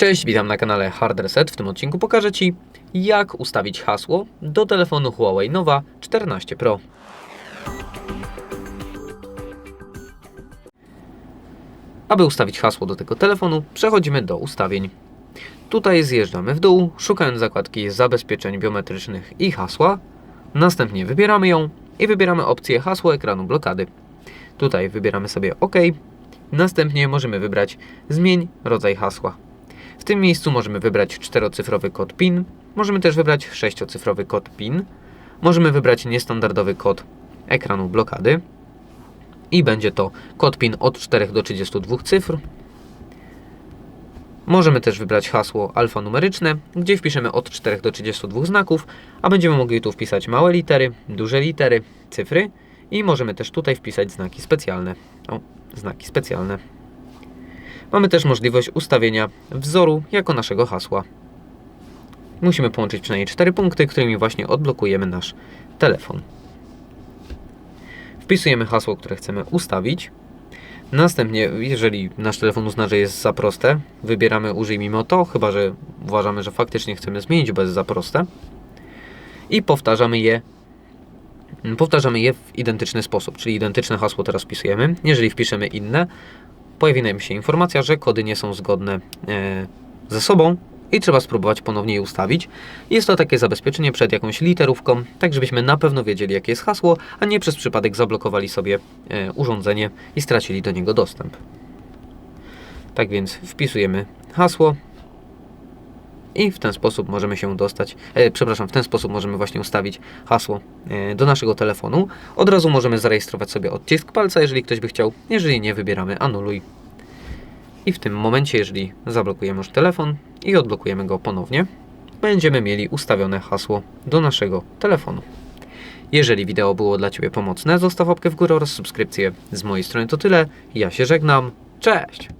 Cześć, witam na kanale Hard Reset. W tym odcinku pokażę Ci, jak ustawić hasło do telefonu Huawei Nova 14 Pro. Aby ustawić hasło do tego telefonu, przechodzimy do ustawień. Tutaj zjeżdżamy w dół, szukając zakładki zabezpieczeń biometrycznych i hasła. Następnie wybieramy ją i wybieramy opcję hasło ekranu blokady. Tutaj wybieramy sobie OK. Następnie możemy wybrać Zmień rodzaj hasła. W tym miejscu możemy wybrać czterocyfrowy kod PIN, możemy też wybrać sześciocyfrowy kod PIN, możemy wybrać niestandardowy kod ekranu blokady i będzie to kod PIN od 4 do 32 cyfr. Możemy też wybrać hasło alfanumeryczne, gdzie wpiszemy od 4 do 32 znaków, a będziemy mogli tu wpisać małe litery, duże litery, cyfry i możemy też tutaj wpisać znaki specjalne. O, znaki specjalne. Mamy też możliwość ustawienia wzoru jako naszego hasła. Musimy połączyć przynajmniej 4 punkty, którymi właśnie odblokujemy nasz telefon. Wpisujemy hasło, które chcemy ustawić. Następnie, jeżeli nasz telefon uzna, że jest za proste, wybieramy użyj mimo to, chyba że uważamy, że faktycznie chcemy zmienić, jest za proste. I powtarzamy je Powtarzamy je w identyczny sposób, czyli identyczne hasło teraz wpisujemy. Jeżeli wpiszemy inne, pojawi nam się informacja, że kody nie są zgodne e, ze sobą i trzeba spróbować ponownie je ustawić. Jest to takie zabezpieczenie przed jakąś literówką, tak żebyśmy na pewno wiedzieli, jakie jest hasło, a nie przez przypadek zablokowali sobie e, urządzenie i stracili do niego dostęp. Tak więc wpisujemy hasło i w ten sposób możemy się dostać, e, przepraszam, w ten sposób możemy właśnie ustawić hasło e, do naszego telefonu. Od razu możemy zarejestrować sobie odcisk palca, jeżeli ktoś by chciał. Jeżeli nie, wybieramy anuluj. I w tym momencie, jeżeli zablokujemy już telefon i odblokujemy go ponownie, będziemy mieli ustawione hasło do naszego telefonu. Jeżeli wideo było dla Ciebie pomocne, zostaw łapkę w górę oraz subskrypcję. Z mojej strony to tyle. Ja się żegnam. Cześć!